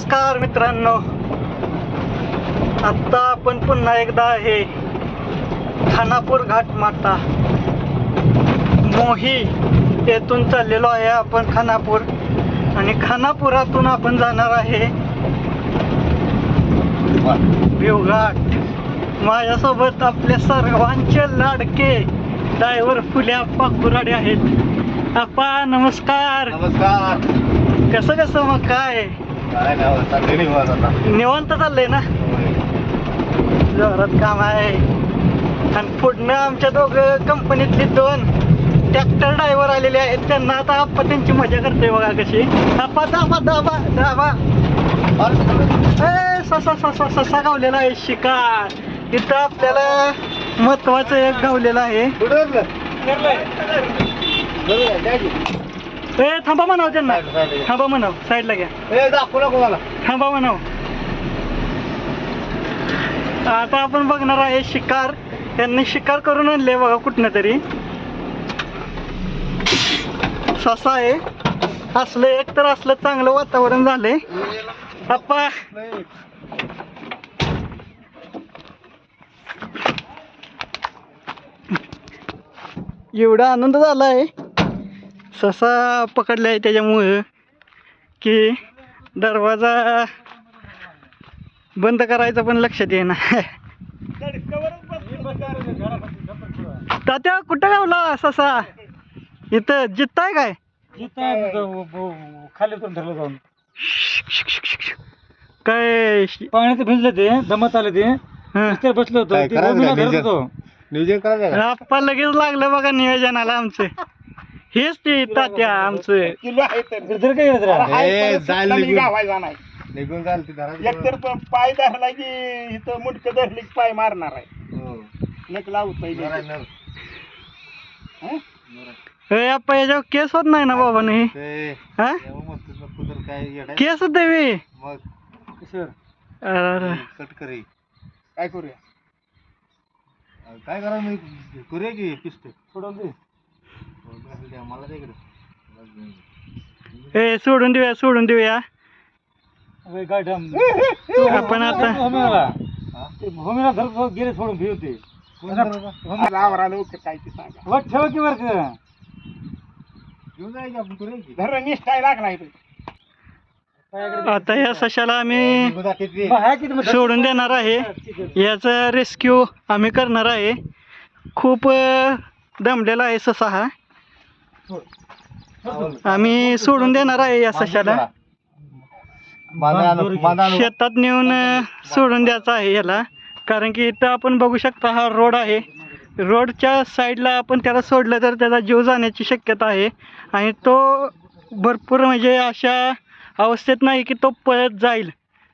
नमस्कार मित्रांनो. आत्ता आपण पुन्हा एकदा आहे खानापूर घाट माता मोही येथून चाललेलो आहे आपण खानापूर. आणि खानापुरातून आपण जाणार आहे भिवघाट. माझ्यासोबत आपल्या सर्वांचे लाडके ड्रायव्हर फुल्या पाकुराडे आहेत. आपा नमस्कार. नमस्कार. कसं कसं मग काय? काय नाही होत, चाललंय निवांत आता. निवांत चाललंय ना? जोरात काम आहे. आणि पुढनं आमच्या दोघं कंपनीतले दोन ट्रॅक्टर ड्रायव्हर आलेले आहेत. त्यांना आता आप्पा त्यांची मजा करते बघा कशी. आप्पा दाबा दाबा दाबा. ए, ससा ससा ससा गावलेला आहे शिकार. इथं आपल्याला महत्वाचं एक गावलेलं आहे. ए थांबा म्हणाव त्यांना. Side ला, side ला. थांबा म्हणाव. साईडला घ्या. ए, दाखवू नको मला. थांबा म्हणाव. आता आपण बघणार आहे शिकार. त्यांनी शिकार करून आणले बघा कुठनं तरी. ससा आहे. असलं एक तर असलं चांगलं वातावरण झालंय. नाही. एवढा आनंद झाला आहे ससा पकडला आहे त्याच्यामुळं की दरवाजा बंद करायचा पण लक्षात येईना. तात्या कुठं गावला ससा? इथं जित्ताय काय? खाली उतरून धरलं जाऊन. काय पाण्यात भिजलं ते दमत आलं ते. हं. रस्त्यावर बसलो होतो ते धरत नियोजन? नियोजन करायचं? आप्पा लगेच लागलं बघा नियोजनाला आमचं. हेच ते तात्या आमचं किलो आहे तर धर काय करत राहा? हाय ए, परत जायला सुटला मी निघून. गावायला नाही निघून चाल ती धरायची. एकतर प- पाय धरला की इथं मुंडक धरली की पाय मारणार आहे हो. नक लावू बरं आहे, पहिले नर. हं? ए आप्पा याच्यावर केस होत नाही ना बाबा नाही हा कुदर काय येडा आहे? केस देवी मग कशावर? अरे कट करे काय करूया काय करा मी करूया की पिस्ट सोडून दे. ए सोडून देऊया सोडून देऊया. आपण आता हा? गेले सोडून भिव ते ठेवा की बरं आता या सशाला आम्ही? सोडून देणार आहे. याचा रेस्क्यू आम्ही करणार आहे. खूप दमलेला आहे ससा हा. आम्ही सोडून देणार आहे या सशाला. शेतात नेऊन सोडून द्यायचं आहे याला. कारण की इथं आपण बघू शकता हा रोड आहे. रोडच्या साईडला आपण त्याला सोडलं तर त्याचा जीव जाण्याची शक्यता आहे. आणि तो भरपूर म्हणजे अशा अवस्थेत नाही की तो पळत जाईल.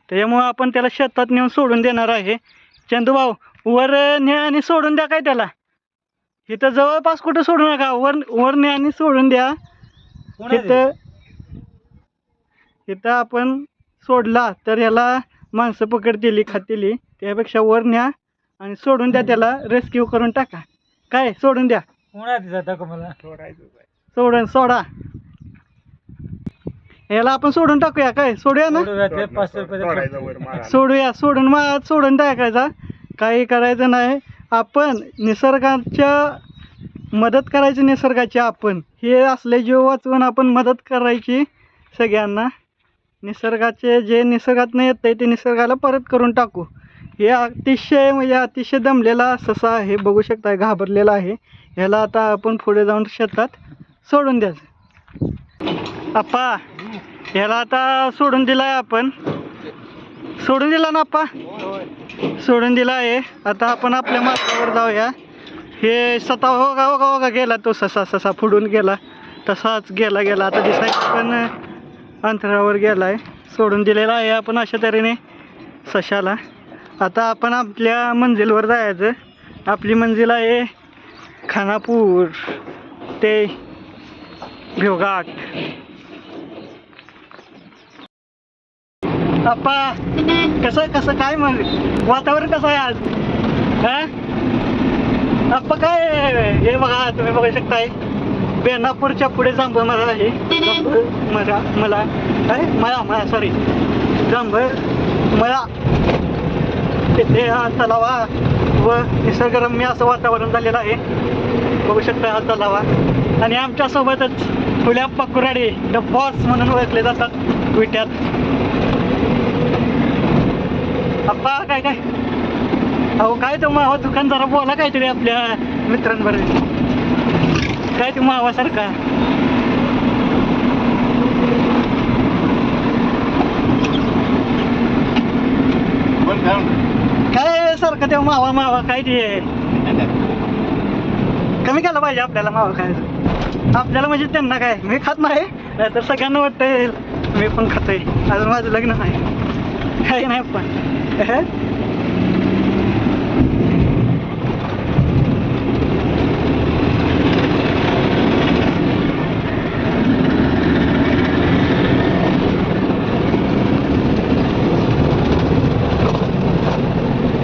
त्याच्यामुळं आपण त्याला शेतात नेऊन सोडून देणार आहे. चंदूभाऊ वर न्या आणि सोडून द्या काय त्याला? इथं जवळपास कुठं सोडू नका. वर वर न्या आणि सोडून द्या? इथं इथं आपण सोडला तर याला माणसं पकडतेली खातेली. त्यापेक्षा वर न्या आणि सोडून द्या त्याला. रेस्क्यू करून टाका. काय? सोडून द्या. मला सोडायचं काय. सोडून सोडा. याला आपण सोडून टाकूया. काय? सोडूया ना. सोडूया. सोडून मग सोडून टाकायचा. काही करायचं नाही. आपण निसर्गाच्या मदत करायची निसर्गाची आपण. हे असले जीव वाचवून आपण मदत करायची सगळ्यांना. निसर्गाचे जे निसर्गातनं येतं ते निसर्गाला परत करून टाकू. हे अतिशय म्हणजे अतिशय दमलेला ससा आहे बघू शकता घाबरलेला आहे. ह्याला आता आपण पुढे जाऊन शेतात सोडून द्यायचं आप्पा ह्याला आता सोडून दिलाय आपण. सोडून दिला ना आप्पा? सोडून दिला आहे. आता आपण आपल्या मार्गावर जाऊया. हे सता होगा होगा होगा गेला तो ससा ससा फुडून गेला. तसाच गेला गेला. आता दिसाय पण अंतरावर गेला आहे सोडून दिलेला आहे आपण अशा तऱ्हेने सशाला. आता आपण आपल्या मंजिलवर जायचं. आपली मंजिल आहे खानापूर ते भिवघाट. अप्पा कसं कसं काय मग वातावरण कसं आहे आज? हा? आप्पा काय हे बघा तुम्ही बघू शकताय. बेनापूरच्या पुढे जांभूळ मला आहे. जांभूळ मला मला काय मला मला सॉरी जांभळ मळा तिथे हा तलावा व निसर्गरम्य असं वातावरण झालेलं आहे. बघू शकता हा तलावा. आणि आमच्यासोबतच फुल्या पकुराडे द बॉस म्हणून ओळखले जातात. विट्यात अप्पा काय काय? अहो काय तो मावा दुकान जरा बोला काहीतरी आपल्या मित्रांबरोबर. काय ते मावासारखा? कोण काय? काय सारखं ते मावा मावा काय ते? कमी केलं पाहिजे आपल्याला मावा खायचं. आपल्याला म्हणजे त्यांना काय? मी खात नाही तर सगळ्यांना वाटतंय मी पण खातोय. अजून माझं लग्न नाही. काही नाही पण.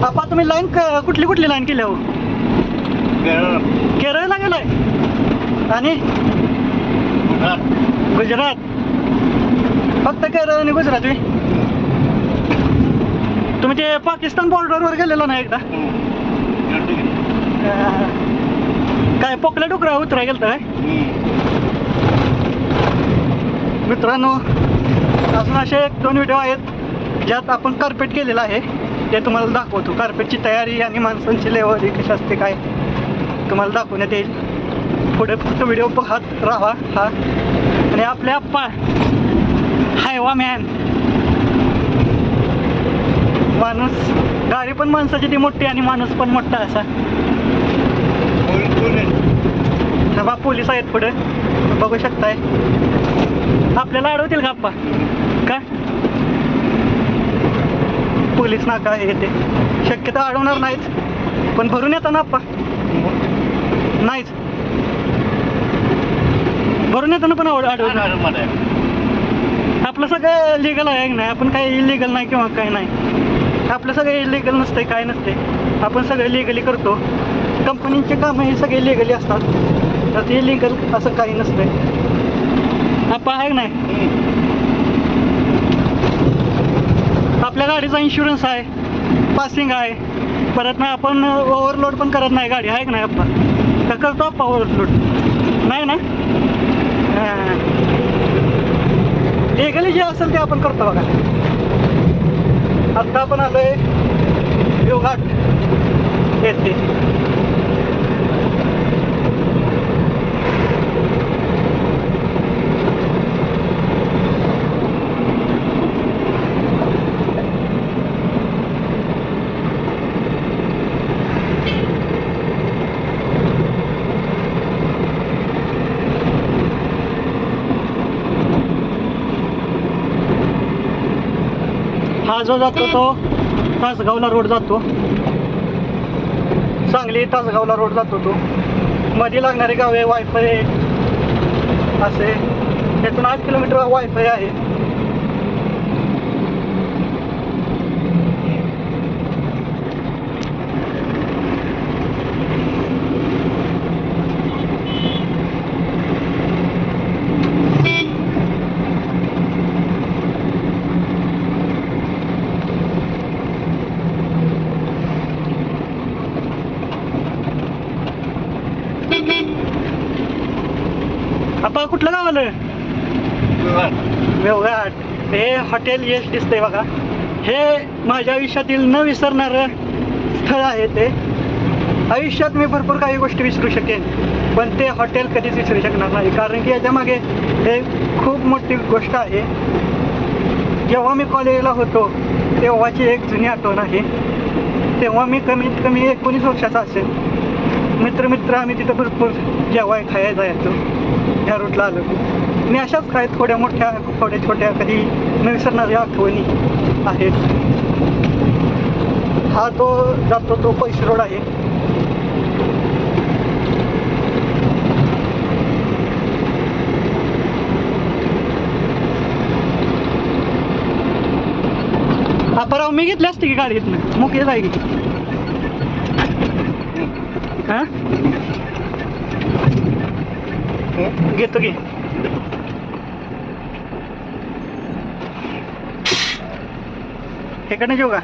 आपा तुम्ही लाईन कुठली कुठली लाईन केली हो केरळ, केरळला गेलाय? आणि? गुजरात. फक्त केरळ आणि गुजरात? तुम्ही ते पाकिस्तान बॉर्डरवर गेलेला ना एकदा? काय पोकल्या डुकरा उतराय गेलं काय? मित्रांनो अजून असे एक दोन व्हिडिओ आहेत ज्यात आपण कार्पेट केलेलं आहे. ते तुम्हाला दाखवतो. कार्पेटची तयारी आणि माणसांची लेवल कशी असते काय तुम्हाला दाखवण्यात येईल. पुढे फक्त व्हिडिओ पाहत राहा हा. आणि आपल्या आप्पा हायवा मॅन माणूस. गाडी पण माणसाची ती मोठी आणि माणूस पण मोठा असा. बा पोलीस आहेत पुढे. बघू शकताय. आपल्याला अडवतील का आप्पा? का? पोलीस नाका आहे इथे शक्यतो अडवणार नाहीच पण भरून येतं ना आप्पा. नाहीच. भरून पण अडवणार. काय मध्ये? आपलं सगळं लिगल आहे नाही? आपण काही इलिगल नाही किंवा काही नाही. आपलं सगळं इलिगल नसतंय काय नसते आपण सगळं लिगली करतो. कंपनीचे कामं हे सगळे लिगली असतात. तर ते लिगल असं काही नसतंय. आपण आहे नाही? आपल्या गाडीचा इन्शुरन्स आहे. पासिंग आहे. परत ना आपण ओव्हरलोड पण करत नाही गाडी. आहे की नाही आपण तर करतो आपण ओव्हरलोड नाही ना? लिगली जे असेल ते आपण करतो बघा. आत्ता आपण आलोय देवघाट. येथे हा जो जातो तो. तासगावला रोड जातो. सांगली तासगावला रोड जातो तो. मध्ये लागणारे गाव आहे वायफाय असे. यातून आठ किलोमीटर वायफाय आहे आपण कुठलं गाव आलं. व्यवहार हे हॉटेल यश दिसतंय बघा. हे माझ्या आयुष्यातील न विसरणारं स्थळ आहे ते. आयुष्यात मी भरपूर काही गोष्टी विसरू शकेन पण ते हॉटेल कधीच विसरू शकणार नाही. कारण की याच्या मागे हे खूप मोठी गोष्ट आहे. जेव्हा मी कॉलेजला होतो तेव्हाची एक जुनी आठवण आहे. तेव्हा मी कमीत कमी एकोणीस वर्षाचा असेल. मित्र मित्र आम्ही तिथं भरपूर जेवाय खायला जायचो. ह्या रूटला आलो. मी अशाच काय थोड्या मोठ्या थोड्या छोट्या कधी न विसरणाऱ्या आठवणी आहेत. हा तो जातो तो पैसे रोड आहे. हा पराव मी घेतली असते की गाडी इथनं मुख येत आहे की हा? घेतो की. ठिकाणी जेऊ का?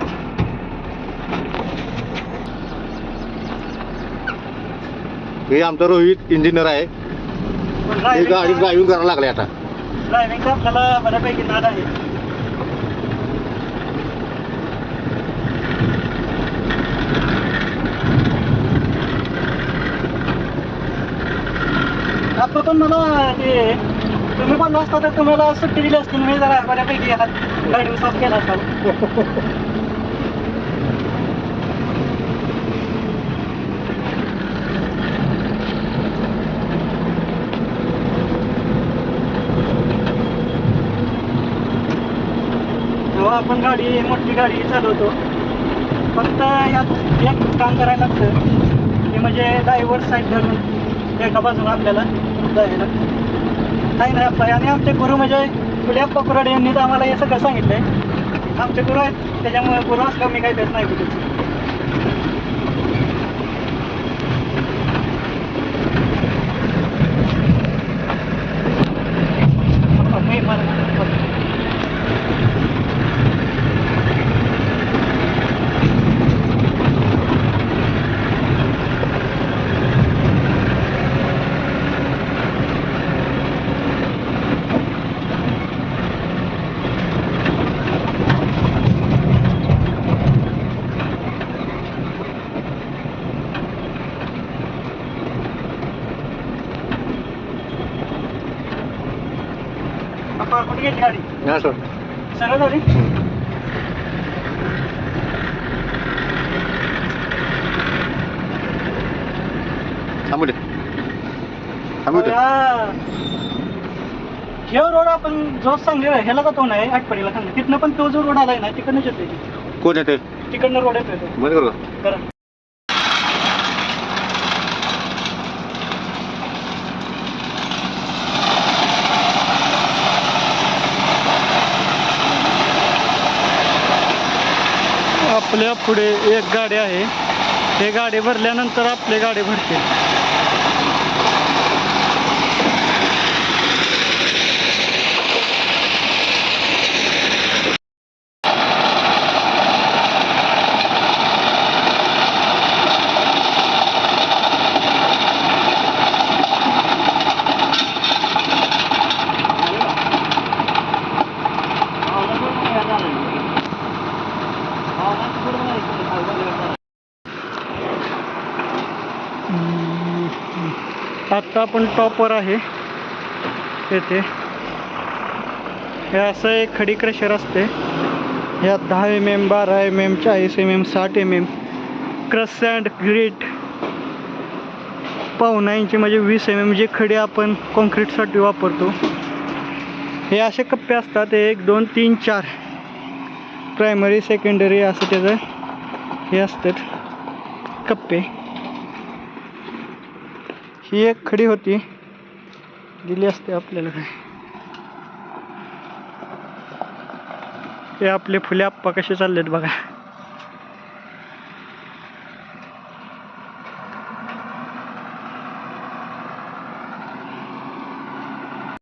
हे आमचा रोहित इंजिनियर आहे. हे गाडी ड्रायव्हिंग करायला लागले आता. ड्रायव्हिंगचा आपल्याला बऱ्यापैकी नाद आहे. आता पण मला ते तुम्ही पण नसता तर तुम्हाला सुट्टी दिली असती मी जरा बऱ्यापैकी गाडी साफ केला असता आपण गाडी मोठी गाडी चालवतो फक्त यात एक काम करायला लागतं ते म्हणजे डायव्हर साईड धरून एका बाजूला आपल्याला जायला नाही नाही आणि आमचे गुरु म्हणजे फुले अप्पा कुराडे यांनी तर आम्हाला हे सगळं सांगितलं आहे आमचे गुरु आहेत त्याच्यामुळे गुरु असलं मी काही देत नाही बोलू मी मला गाडी हा सरळ झाली? थांबू दे. थांबू दे. हे रोड आपण जो सांगले ह्याला जातो नाही आठवडीला सांगले तिथनं पण तो जो रोड आलाय ना तिकडनंच येतोय. कोण येते तिकडनं रोड येतोय तो. बंद करू करा पुढे एक गाडी आहे. ते गाडी भरल्यानंतर आपली गाडी भरते. आत्ता आपण टॉपवर आहे. येथे. हे असं एक खडी क्रशर असते. यात दहा एम एम बारा एम एम चाळीस एम एम साठ M M crush and great पावणा इंची म्हणजे वीस एम एम जे खडे आपण कॉन्क्रीटसाठी वापरतो. हे असे कप्पे असतात. एक दोन तीन चार. प्रायमरी सेकंडरी असं त्याचं हे असतात कप्पे. ही एक खडी होती. दिली असते आपल्याला काय? हे आपले फुले आप्पा कसे चाललेत बघा.